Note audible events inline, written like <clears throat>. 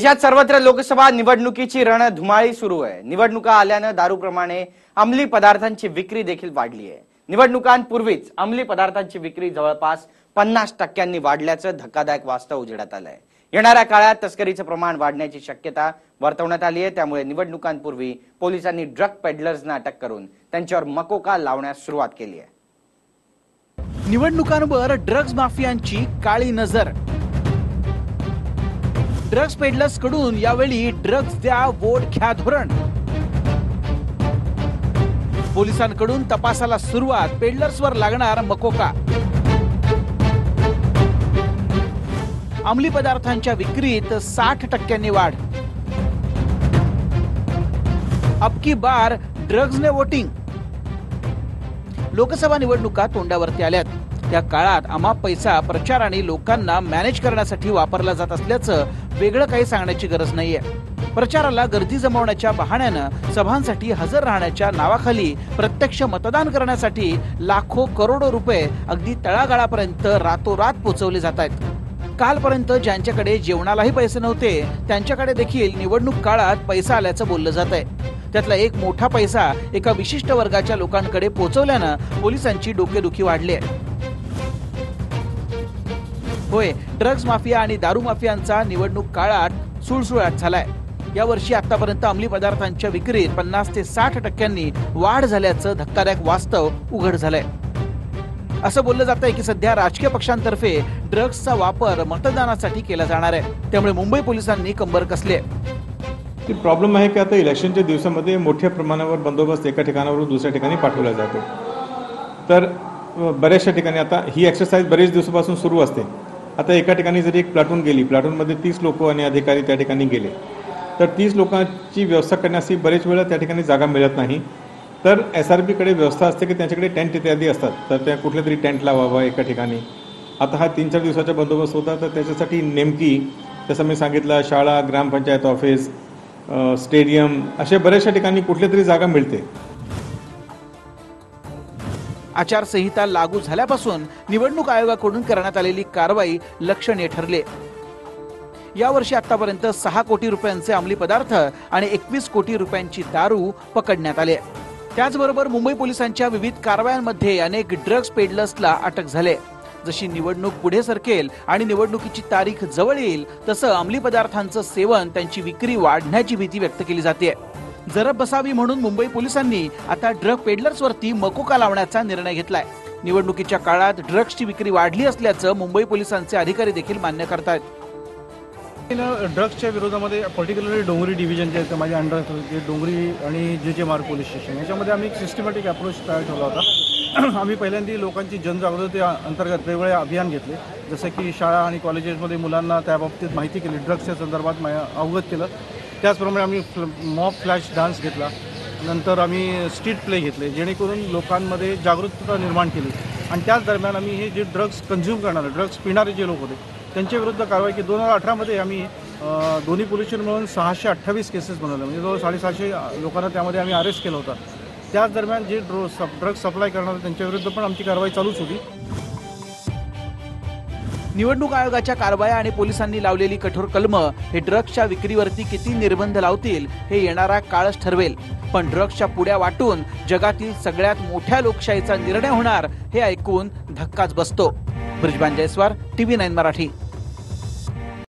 देशात सर्वत्र लोकसभा निवडणुकीची रणधुमाळी सुरू आहे. निवडणुका आल्यानं दारूप्रमाणे अंमली पदार्थांची विक्री देखील वाढली आहे. निवडणुकांपूर्वीच अंमली पदार्थांची विक्री जवळपास पन्नास टक्क्यांनी वाढल्याचं धक्कादायक वास्तव उजेडात आलंय. येणाऱ्या काळात तस्करीचं प्रमाण वाढण्याची शक्यता वर्तवण्यात आली आहे. त्यामुळे निवडणुकांपूर्वी पोलिसांनी ड्रग पेडलर्सना अटक करून त्यांच्यावर मकोका लावण्यास सुरुवात केली आहे. निवडणुकांवर ड्रग्ज माफियांची काळी नजर. ड्रग्ज पेडलर्सकडून यावेळी ड्रग्ज द्या वोट घ्या धोरण. पोलिसांकडून तपासाला सुरुवात पेडलर्सवर लागणार मकोका. अंमली पदार्थांच्या विक्रीत साठ टक्क्यांनी वाढ. अबकी बार ड्रग्जने वोटिंग लोकसभा निवडणुका तोंडावरती आल्यात. त्या काळात अमाप पैसा प्रचार आणि लोकांना मॅनेज करण्यासाठी वापरला जात असल्याचं वेगळं काही सांगण्याची गरज नाहीये. प्रचाराला गर्दी जमवण्याच्या बहाण्यानं सभांसाठी हजर राहण्याच्या नावाखाली प्रत्यक्ष मतदान करण्यासाठी लाखो करोडो रुपये अगदी तळागाळापर्यंत रातोरात पोचवले जात आहेत. कालपर्यंत ज्यांच्याकडे जेवणालाही पैसे नव्हते त्यांच्याकडे देखील निवडणूक काळात पैसा आल्याचं बोललं जात आहे. त्यातला एक मोठा पैसा एका विशिष्ट वर्गाच्या लोकांकडे पोहोचवल्यानं पोलिसांची डोकेदुखी वाढली आहे. होय ड्रग्ज माफिया आणि दारू माफियांचा निवडणूक काळात सुळसुळाट झालाय. यावर्षी आतापर्यंत अंमली पदार्थांच्या विक्रीत पन्नास ते साठ टक्क्यांनी वाढ झाल्याचं धक्कादायक वास्तव उघड झालंय. असं बोललं जात आहे की सध्या राजकीय पक्षांतर्फे ड्रग्जचा वापर मतदानासाठी केला जाणार आहे. त्यामुळे मुंबई पोलिसांनी कंबर कसली. ती प्रॉब्लेम आहे की आता इलेक्शनच्या दिवसामध्ये मोठ्या प्रमाणावर बंदोबस्त एका ठिकाणावरून दुसऱ्या ठिकाणी पाठवला जातो. तर बऱ्याचशा ठिकाणी आता ही एक्सरसाइज बरेच दिवसापासून सुरू असते. आता एका ठिकाणी जरी एक प्लाटून गेली प्लाटूनमध्ये तीस लोक आणि अधिकारी त्या ठिकाणी गेले तर तीस लोकांची व्यवस्था करण्यासाठी बरेच वेळा त्या ठिकाणी जागा मिळत नाही. तर एस आर पीकडे व्यवस्था असते की त्यांच्याकडे टेंट इत्यादी असतात तर त्या कुठल्या तरी टेंट लावावा एका ठिकाणी. आता हा तीन चार दिवसाचा बंदोबस्त होता तर त्याच्यासाठी नेमकी जसं मी सांगितलं शाळा ग्रामपंचायत ऑफिस स्टेडियम अशा बऱ्याचशा ठिकाणी कुठल्या तरी जागा मिळते. आचारसंहिता लागू झाल्यापासून निवडणूक आयोगाकडून करण्यात आलेली कारवाई लक्षणीय ठरले. यावर्षी आतापर्यंत सहा कोटी रुपयांचे अंमली पदार्थ आणि एकवीस कोटी रुपयांची दारू पकडण्यात आले. त्याचबरोबर मुंबई पोलिसांच्या विविध कारवायांमध्ये अनेक ड्रग्ज पेडलर्सला अटक झाले. जशी निवडणूक पुढे सरकेल आणि निवडणुकीची तारीख जवळ येईल तसं अंमली पदार्थांचं सेवन त्यांची विक्री वाढण्याची भीती व्यक्त केली जाते जरब बसावी म्हणून मुंबई पोलिसांनी आता ड्रग पेडलर्सवरती मकोका लावण्याचा निर्णय घेतलाय. निवडणुकीच्या काळात ड्रग्सची विक्री वाढली असल्याचं मुंबई पोलिसांचे अधिकारी देखील मान्य करतायत. ड्रग्सच्या विरोधामध्ये पर्टिक्युलरली डोंगरी डिव्हिजन जे आहे माझ्या अंडर जे डोंगरी आणि जे जे मार्ग पोलीस स्टेशन याच्यामध्ये आम्ही एक सिस्टमॅटिक अप्रोच तयार ठेवला होता. <clears throat> आम्ही पहिल्यांदा लोकांची जनजागृती अंतर्गत वेगवेगळे अभियान घेतले. जसं की शाळा आणि कॉलेजेसमध्ये मुलांना त्याबाबतीत माहिती केली. ड्रग्सच्या संदर्भात अवगत केलं. त्याचप्रमाणे आम्ही फ्ल मॉब फ्लॅश डान्स घेतला. नंतर आम्ही स्ट्रीट प्ले घेतले जेणेकरून लोकांमध्ये जागरूकता निर्माण केली. आणि त्याच दरम्यान आम्ही हे जे ड्रग्स कन्झ्युम करणारे ड्रग्स पिणारे जे लोक होते त्यांच्या विरुद्ध कारवाई केली. दोन हजार अठरामध्ये आम्ही दोन्ही पोल्युशन मिळून सहाशे अठ्ठावीस केसेस बनवल्या म्हणजे जवळ साडेसहाशे लोकांना त्यामध्ये आम्ही अरेस्ट केलं होतं. त्याच दरम्यान जे ड्रो सप ड्रग्स सप्लाय करणारे त्यांच्याविरुद्ध पण आमची कारवाई चालूच होती. निवडणूक आयोगाच्या कारवाया आणि पोलिसांनी लावलेली कठोर कलम हे ड्रग्सच्या विक्रीवरती किती निर्बंध लावतील हे येणारा काळच ठरवेल. पण ड्रग्सच्या पुड्या वाटून जगातील सगळ्यात मोठ्या लोकशाहीचा निर्णय होणार हे ऐकून धक्काच बसतो. Brijbhan Jaiswar TV nine Marathi.